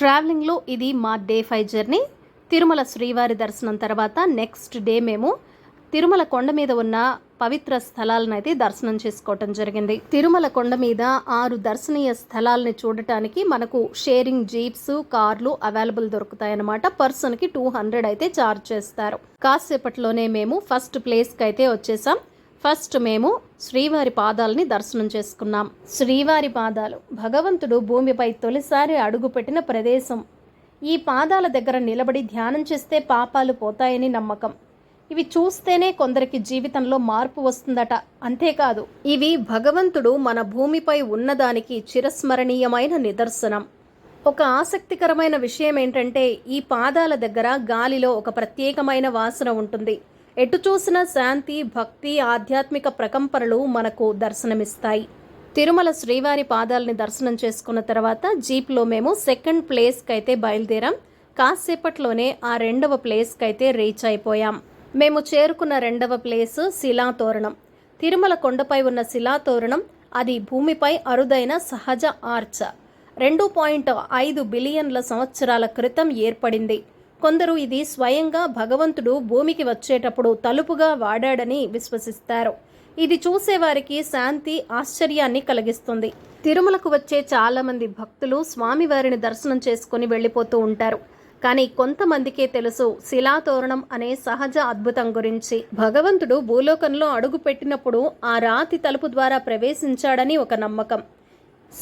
ట్రావెలింగ్లో ఇది మా day five journey. Tirumala శ్రీవారి దర్శనం తర్వాత నెక్స్ట్ డే మేము తిరుమల కొండ మీద ఉన్న పవిత్ర స్థలాలను అయితే దర్శనం చేసుకోవటం జరిగింది. తిరుమల కొండ మీద ఆరు దర్శనీయ స్థలాలని చూడటానికి మనకు షేరింగ్ జీప్స్ కార్లు అవైలబుల్ దొరుకుతాయన్నమాట. పర్సన్కి టూ హండ్రెడ్ అయితే చార్జ్ చేస్తారు. కాసేపట్లోనే మేము ఫస్ట్ ప్లేస్కి అయితే వచ్చేసాం. ఫస్ట్ మేము శ్రీవారి పాదాలని దర్శనం చేసుకున్నాం. శ్రీవారి పాదాలు భగవంతుడు భూమిపై తొలిసారి అడుగుపెట్టిన ప్రదేశం. ఈ పాదాల దగ్గర నిలబడి ధ్యానం చేస్తే పాపాలు పోతాయని నమ్మకం. ఇవి చూస్తేనే కొందరికి జీవితంలో మార్పు వస్తుందట. అంతేకాదు ఇవి భగవంతుడు మన భూమిపై ఉన్నదానికి చిరస్మరణీయమైన నిదర్శనం. ఒక ఆసక్తికరమైన విషయం ఏంటంటే ఈ పాదాల దగ్గర గాలిలో ఒక ప్రత్యేకమైన వాసన ఉంటుంది. ఎటు చూసిన శాంతి భక్తి ఆధ్యాత్మిక ప్రకంపనలు మనకు దర్శనమిస్తాయి. తిరుమల శ్రీవారి పాదాలని దర్శనం చేసుకున్న తర్వాత జీప్లో మేము సెకండ్ ప్లేస్కి అయితే బయలుదేరాం. కాసేపట్లోనే ఆ రెండవ ప్లేస్కి అయితే రీచ్ అయిపోయాం. మేము చేరుకున్న రెండవ ప్లేస్ శిలాతోరణం. తిరుమల కొండపై ఉన్న శిలాతోరణం అది భూమిపై అరుదైన సహజ ఆర్చ. రెండు పాయింట్ ఐదు బిలియన్ల సంవత్సరాల క్రితం ఏర్పడింది. కొందరు ఇది స్వయంగా భగవంతుడు భూమికి వచ్చేటప్పుడు తలుపుగా వాడాడని విశ్వసిస్తారు. ఇది చూసేవారికి శాంతి ఆశ్చర్యాన్ని కలిగిస్తుంది. తిరుమలకు వచ్చే చాలామంది భక్తులు స్వామివారిని దర్శనం చేసుకుని వెళ్ళిపోతూ ఉంటారు. కానీ కొంతమందికే తెలుసు శిలాతోరణం అనే సహజ అద్భుతం గురించి. భగవంతుడు భూలోకంలో అడుగు పెట్టినప్పుడు ఆ రాతి తలుపు ద్వారా ప్రవేశించాడని ఒక నమ్మకం.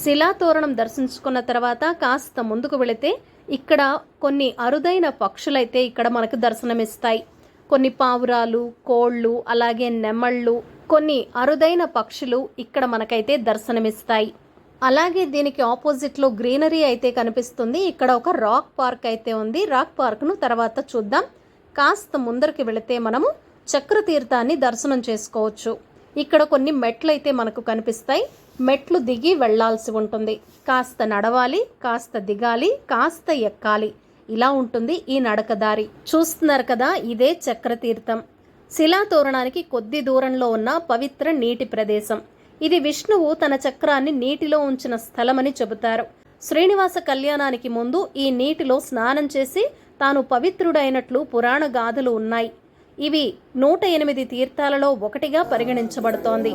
శిలాతోరణం దర్శించుకున్న తర్వాత కాస్త ముందుకు వెళితే ఇక్కడ కొన్ని అరుదైన పక్షులైతే ఇక్కడ మనకు దర్శనమిస్తాయి. కొన్ని పావురాలు కోళ్ళు అలాగే నెమళ్ళు కొన్ని అరుదైన పక్షులు ఇక్కడ మనకైతే దర్శనమిస్తాయి. అలాగే దీనికి ఆపోజిట్లో గ్రీనరీ అయితే కనిపిస్తుంది. ఇక్కడ ఒక రాక్ పార్క్ అయితే ఉంది. రాక్ పార్క్ను తర్వాత చూద్దాం. కాస్త ముందరికి వెళితే మనము చక్రతీర్థాన్ని దర్శనం చేసుకోవచ్చు. ఇక్కడ కొన్ని మెట్లు అయితే మనకు కనిపిస్తాయి. మెట్లు దిగి వెళ్ళాల్సి ఉంటుంది. కాస్త నడవాలి కాస్త దిగాలి కాస్త ఎక్కాలి. ఇలా ఉంటుంది ఈ నడకదారి చూస్తున్నారు కదా ఇదే చక్రతీర్థం. శిలాతోరణానికి కొద్ది దూరంలో ఉన్న పవిత్ర నీటి ప్రదేశం. ఇది విష్ణువు తన చక్రాన్ని నీటిలో ఉంచిన స్థలమని చెబుతారు. శ్రీనివాస కళ్యాణానికి ముందు ఈ నీటిలో స్నానం చేసి తాను పవిత్రుడైనట్లు పురాణ గాథలు ఉన్నాయి. ఇవి నూట ఎనిమిది తీర్థాలలో ఒకటిగా పరిగణించబడుతోంది.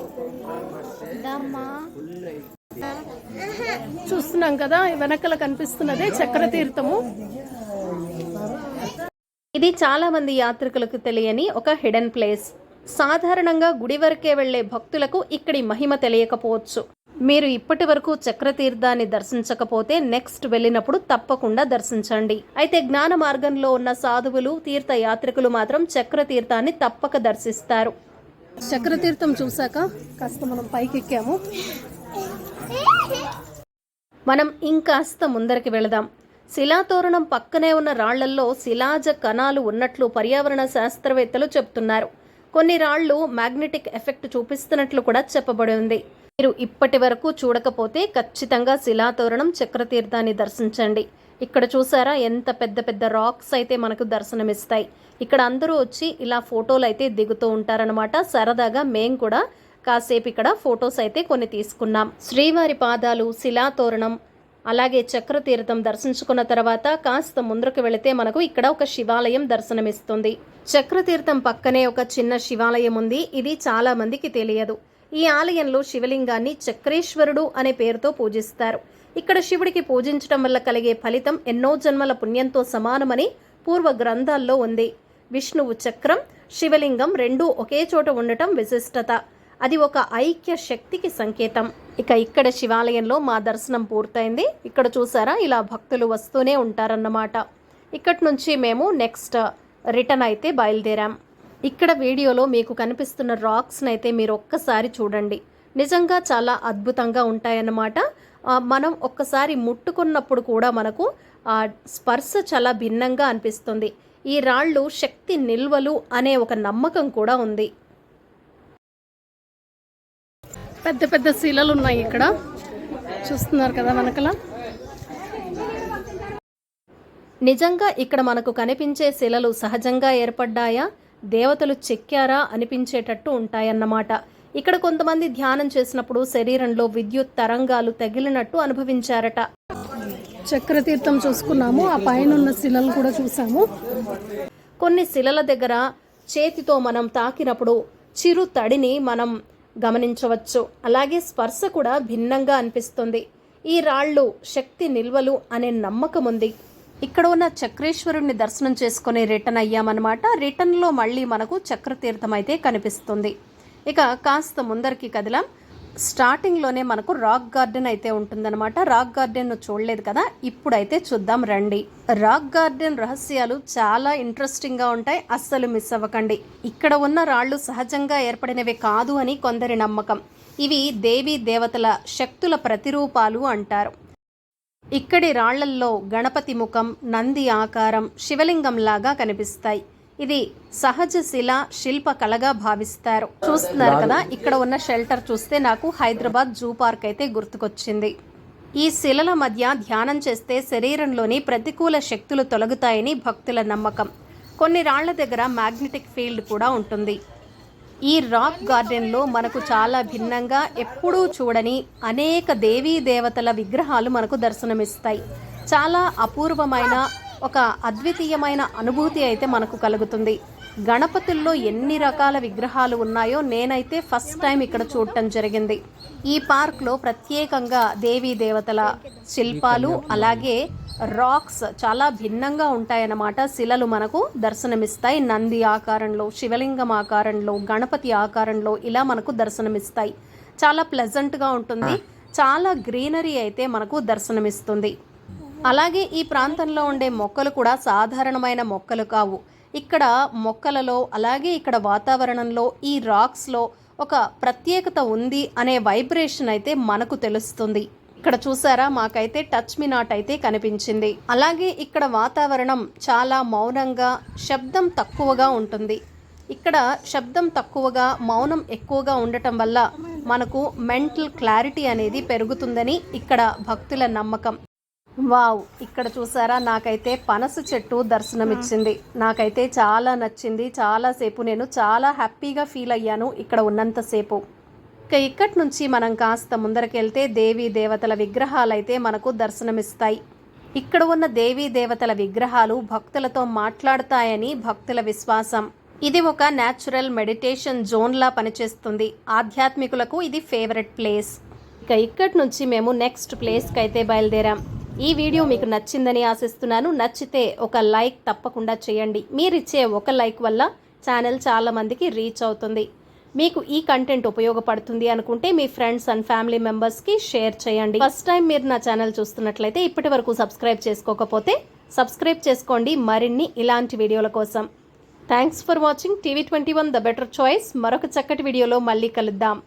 చూస్తున్నాం కదా వెనకల కనిపిస్తున్నదే చక్రతీర్థము. ఇది చాలా మంది యాత్రికులకు తెలియని ఒక హిడెన్ ప్లేస్ సాధారణంగా గుడి వరకే వెళ్ళే భక్తులకు ఇక్కడి మహిమ తెలియకపోవచ్చు. మీరు ఇప్పటి వరకు చక్రతీర్థాన్ని దర్శించకపోతే నెక్స్ట్ వెళ్ళినప్పుడు తప్పకుండా దర్శించండి. అయితే జ్ఞాన మార్గంలో ఉన్న సాధువులు తీర్థయాత్రికులు మాత్రం చక్రతీర్థాన్ని తప్పక దర్శిస్తారు. చక్రతీర్థం చూసాక కాస్త మనం పైకి ఎక్కాము మనం ఇంకాస్త ముందరికి వెళదాం. శిలాతోరణం పక్కనే ఉన్న రాళ్ళల్లో శిలాజ కణాలు ఉన్నట్లు పర్యావరణ శాస్త్రవేత్తలు చెప్తున్నారు. కొన్ని రాళ్ళు మ్యాగ్నెటిక్ ఎఫెక్ట్ చూపిస్తున్నట్లు కూడా చెప్పబడి ఉంది. మీరు ఇప్పటి వరకు చూడకపోతే ఖచ్చితంగా శిలాతోరణం చక్రతీర్థాన్ని దర్శించండి. ఇక్కడ చూసారా ఎంత పెద్ద పెద్ద రాక్స్ అయితే మనకు దర్శనమిస్తాయి. ఇక్కడ అందరూ వచ్చి ఇలా ఫోటోలు అయితే దిగుతూ ఉంటారనమాట సరదాగా మేము కూడా కాసేపు ఇక్కడ ఫొటోస్ అయితే కొన్ని తీసుకున్నాం. శ్రీవారి పాదాలు శిలాతోరణం అలాగే చక్రతీర్థం దర్శించుకున్న తర్వాత కాస్త ముందుకు వెళితే మనకు ఇక్కడ ఒక శివాలయం దర్శనమిస్తుంది. చక్రతీర్థం పక్కనే ఒక చిన్న శివాలయం ఉంది. ఇది చాలా మందికి తెలియదు. ఈ ఆలయంలో శివలింగాన్ని చక్రేశ్వరుడు అనే పేరుతో పూజిస్తారు. ఇక్కడ శివుడికి పూజించడం వల్ల కలిగే ఫలితం ఎన్నో జన్మల పుణ్యంతో సమానమని పూర్వ గ్రంథాల్లో ఉంది. విష్ణువు చక్రం శివలింగం రెండూ ఒకే చోట ఉండటం విశిష్టత. అది ఒక ఐక్య శక్తికి సంకేతం. ఇక ఇక్కడ శివాలయంలో మా దర్శనం పూర్తయింది. ఇక్కడ చూసారా ఇలా భక్తులు వస్తూనే ఉంటారన్నమాట. ఇక్కడి నుంచి మేము నెక్స్ట్ రిటర్న్ అయితే బయలుదేరాం. ఇక్కడ వీడియోలో మీకు కనిపిస్తున్న రాక్స్ని అయితే మీరు ఒక్కసారి చూడండి. నిజంగా చాలా అద్భుతంగా ఉంటాయన్నమాట. మనం ఒక్కసారి ముట్టుకున్నప్పుడు కూడా మనకు ఆ స్పర్శ చాలా భిన్నంగా అనిపిస్తుంది. ఈ రాళ్ళు శక్తి నిల్వలు అనే ఒక నమ్మకం కూడా ఉంది. పెద్ద పెద్ద శిలలు ఉన్నాయి ఇక్కడ. చూస్తున్నారు కదా వెనకల. నిజంగా ఇక్కడ మనకు కనిపించే శిలలు సహజంగా ఏర్పడ్డాయా? దేవతలు చెక్కారా అనిపించేటట్టు ఉంటాయన్నమాట. ఇక్కడ కొంతమంది ధ్యానం చేసినప్పుడు శరీరంలో విద్యుత్ తరంగాలు తగిలినట్టు అనుభవించారట. చక్ర తీర్థం చూసుకున్నాము ఆ పైన ఉన్న శిలలు కూడా చూసాము. కొన్ని శిలల దగ్గర చేతితో మనం తాకినప్పుడు చిరు తడిని మనం గమనించవచ్చు. అలాగే స్పర్శ కూడా భిన్నంగా అనిపిస్తుంది. ఈ రాళ్ళు శక్తి నిల్వలు అనే నమ్మకం ఉంది. ఇక్కడ ఉన్న చక్రేశ్వరుణ్ణి దర్శనం చేసుకుని రిటర్న్ అయ్యామన్నమాట. రిటర్న్లో మళ్ళీ మనకు చక్రతీర్థం అయితే కనిపిస్తుంది. ఇక కాస్త ముందరికి కదిలాం. స్టార్టింగ్లోనే మనకు రాక్ గార్డెన్ అయితే ఉంటుందన్నమాట. రాక్ గార్డెన్ చూడలేదు కదా ఇప్పుడైతే చూద్దాం రండి. రాక్ గార్డెన్ రహస్యాలు చాలా ఇంట్రెస్టింగ్గా ఉంటాయి అస్సలు మిస్ అవ్వకండి. ఇక్కడ ఉన్న రాళ్ళు సహజంగా ఏర్పడినవి కాదు అని కొందరి నమ్మకం. ఇవి దేవీ దేవతల శక్తుల ప్రతిరూపాలు అంటారు. ఇక్కడి రాళ్ళల్లో గణపతి ముఖం నంది ఆకారం శివలింగంలాగా కనిపిస్తాయి. ఇది సహజ శిల శిల్ప కళగా భావిస్తారు. చూస్తున్నారు కదా ఇక్కడ ఉన్న షెల్టర్ చూస్తే నాకు హైదరాబాద్ జూ పార్క్ అయితే గుర్తుకొచ్చింది. ఈ శిలల మధ్య ధ్యానం చేస్తే శరీరంలోని ప్రతికూల శక్తులు తొలగుతాయని భక్తుల నమ్మకం. కొన్ని రాళ్ళ దగ్గర మ్యాగ్నెటిక్ ఫీల్డ్ కూడా ఉంటుంది. ఈ రాక్ గార్డెన్లో మనకు చాలా భిన్నంగా ఎప్పుడూ చూడని అనేక దేవీ దేవతల విగ్రహాలు మనకు దర్శనమిస్తాయి. చాలా అపూర్వమైన ఒక అద్వితీయమైన అనుభూతి అయితే మనకు కలుగుతుంది. గణపతుల్లో ఎన్ని రకాల విగ్రహాలు ఉన్నాయో నేనైతే ఫస్ట్ టైం ఇక్కడ చూడటం జరిగింది. ఈ పార్క్లో ప్రత్యేకంగా దేవీ దేవతల శిల్పాలు అలాగే రాక్స్ చాలా భిన్నంగా ఉంటాయన్నమాట. శిలలు మనకు దర్శనమిస్తాయి. నంది ఆకారంలో శివలింగం ఆకారంలో గణపతి ఆకారంలో ఇలా మనకు దర్శనమిస్తాయి. చాలా ప్లెజెంట్గా ఉంటుంది. చాలా గ్రీనరీ అయితే మనకు దర్శనమిస్తుంది. అలాగే ఈ ప్రాంతంలో ఉండే మొక్కలు కూడా సాధారణమైన మొక్కలు కావు. ఇక్కడ మొక్కలలో అలాగే ఇక్కడ వాతావరణంలో ఈ రాక్స్లో ఒక ప్రత్యేకత ఉంది అనే వైబ్రేషన్ అయితే మనకు తెలుస్తుంది. ఇక్కడ చూసారా? మాకైతే టచ్ మీ నాట్ అయితే కనిపించింది. అలాగే ఇక్కడ వాతావరణం చాలా మౌనంగా శబ్దం తక్కువగా ఉంటుంది. ఇక్కడ శబ్దం తక్కువగా మౌనం ఎక్కువగా ఉండటం వల్ల మనకు మెంటల్ క్లారిటీ అనేది పెరుగుతుందని ఇక్కడ భక్తుల నమ్మకం. వావ్ ఇక్కడ చూసారా? నాకైతే పనస చెట్టు దర్శనమిచ్చింది. నాకైతే చాలా నచ్చింది. చాలాసేపు నేను చాలా హ్యాపీగా ఫీల్ అయ్యాను ఇక్కడ ఉన్నంతసేపు ఇక ఇక్కడి నుంచి మనం కాస్త ముందరకెళ్తే దేవీ దేవతల విగ్రహాలు అయితే మనకు దర్శనమిస్తాయి. ఇక్కడ ఉన్న దేవీ దేవతల విగ్రహాలు భక్తులతో మాట్లాడతాయని భక్తుల విశ్వాసం. ఇది ఒక న్యాచురల్ మెడిటేషన్ జోన్లా పనిచేస్తుంది. ఆధ్యాత్మికులకు ఇది ఫేవరెట్ ప్లేస్. ఇక ఇక్కడి నుంచి మేము నెక్స్ట్ ప్లేస్కి అయితే బయలుదేరాం. ఈ వీడియో మీకు నచ్చిందని ఆశిస్తున్నాను. నచ్చితే ఒక లైక్ తప్పకుండా చేయండి. మీరిచ్చే ఒక లైక్ వల్ల ఛానల్ చాలామందికి రీచ్ అవుతుంది. మీకు ఈ కంటెంట్ ఉపయోగపడుతుంది అనుకుంటే మీ ఫ్రెండ్స్ అండ్ ఫ్యామిలీ మెంబర్స్కి షేర్ చేయండి. ఫస్ట్ టైం మీరు నా ఛానల్ చూస్తున్నట్లయితే ఇప్పటి వరకు సబ్స్క్రైబ్ చేసుకోకపోతే సబ్స్క్రైబ్ చేసుకోండి. మరిన్ని ఇలాంటి వీడియోల కోసం. Thanks for watching TV twenty one the better choice. మరొక చక్కటి వీడియోలో మళ్ళీ కలుద్దాం.